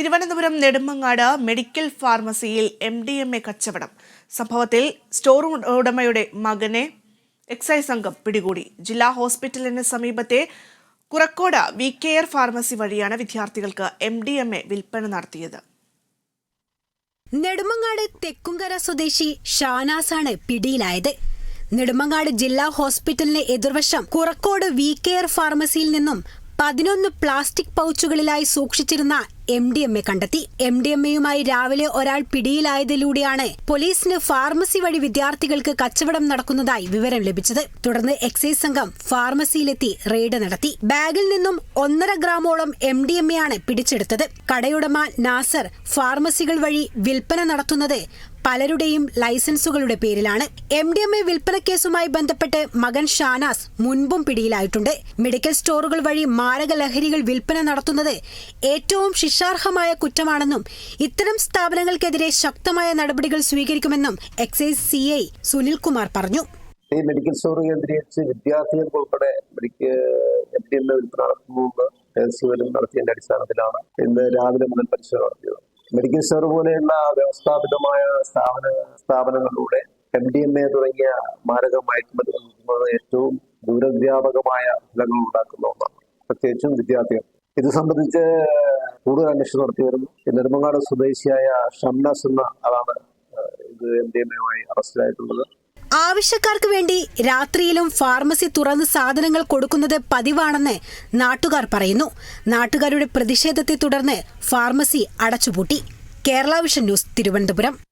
Thiruvananthapuram Nedumangad medical ഫാർമസിയിൽ M D M A കച്ചവടം. സംഭവത്തിൽ സ്റ്റോർ ഉടമയുടെ മകനെ എക്സൈസ് സംഘം പിടികൂടി. ജില്ലാ ഹോസ്പിറ്റലിന് സമീപത്തെ കുറക്കോട് വി കെയർ ഫാർമസി വഴിയാണ് വിദ്യാർത്ഥികൾക്ക് എം ഡി എം എ വിൽപ്പന നടത്തിയത്. നെടുമങ്ങാട് തെക്കുംകര സ്വദേശി ഷാനാസാണ് പിടിയിലായത്. നെടുമങ്ങാട് ജില്ലാ ഹോസ്പിറ്റലിന് എതിർവശം കുറക്കോട് വി കെയർ ഫാർമസിയിൽ നിന്നും പതിനൊന്ന് പ്ലാസ്റ്റിക് പൗച്ചുകളിലായി സൂക്ഷിച്ചിരുന്ന എം ഡി എം എ കണ്ടെത്തി. എം ഡി എം എയുമായി രാവിലെ ഒരാൾ പിടിയിലായതിലൂടെയാണ് പോലീസിന് ഫാർമസി വഴി വിദ്യാർത്ഥികൾക്ക് കച്ചവടം നടക്കുന്നതായി വിവരം ലഭിച്ചത്. തുടർന്ന് എക്സൈസ് സംഘം ഫാർമസിയിലെത്തി റെയ്ഡ് നടത്തി. ബാഗിൽ നിന്നും ഒന്നര ഗ്രാമോളം എം ഡി എം ആണ് പിടിച്ചെടുത്തത്. കടയുടമ നാസർ ഫാർമസികൾ വഴി വിൽപ്പന നടത്തുന്നത് പലരുടെയും ലൈസൻസുകളുടെ പേരിലാണ് എം ഡി എം എ വിൽപ്പന കേസുമായി ബന്ധപ്പെട്ട് മകൻ ഷാനാസ് മുൻപും പിടിയിലായിട്ടുണ്ട്. മെഡിക്കൽ സ്റ്റോറുകൾ വഴി മാരക ലഹരികൾ വിൽപ്പന നടത്തുന്നത് ഏറ്റവും ശിക്ഷാർഹമായ കുറ്റമാണെന്നും ഇത്തരം സ്ഥാപനങ്ങൾക്കെതിരെ ശക്തമായ നടപടികൾ സ്വീകരിക്കുമെന്നും എക്സൈസ് സി ഐ സുനിൽകുമാർ പറഞ്ഞു. ഈ മെഡിക്കൽ സ്റ്റോർ കേന്ദ്രീകരിച്ച് വിദ്യാർത്ഥികൾക്ക് ഉൾപ്പെടെ എം ഡി എം എ വിൽപ്പന നടത്തുന്നത് രഹസ്യവിലും നടത്തിയതിന്റെ അടിസ്ഥാനത്തിലാണ് ഇന്ന് രാവിലെ മുതൽ പരിശോധന നടത്തിയത്. മെഡിക്കൽ സ്റ്റോർ പോലെയുള്ള വ്യവസ്ഥാപിതമായ സ്ഥാപന സ്ഥാപനങ്ങളിലൂടെ എം ഡി എം എ തുടങ്ങിയ മാരക മയക്കുമരുന്ന് നൽകുന്നത് ഏറ്റവും ദൂരവ്യാപകമായ ഫലങ്ങൾ ഉണ്ടാക്കുന്ന ഒന്നാണ്. പ്രത്യേകിച്ചും വിദ്യാർത്ഥികൾ. ഇത് സംബന്ധിച്ച് കൂടുതൽ അന്വേഷണം നടത്തി വരുന്നു. നെടുമങ്ങാട് സ്വദേശിയായ ഷംനാസ് എന്ന ആളാണ് ഇത് എം ഡി എം എയുമായി അറസ്റ്റിലായിട്ടുള്ളത്. ആവശ്യക്കാർക്ക് വേണ്ടി രാത്രിയിലും ഫാർമസി തുറന്ന് സാധനങ്ങൾ കൊടുക്കുന്നത് പതിവാണെന്ന് നാട്ടുകാർ പറയുന്നു. നാട്ടുകാരുടെ പ്രതിഷേധത്തെ തുടർന്ന് ഫാർമസി അടച്ചുപൂട്ടി. Kerala vision news Thiruvananthapuram.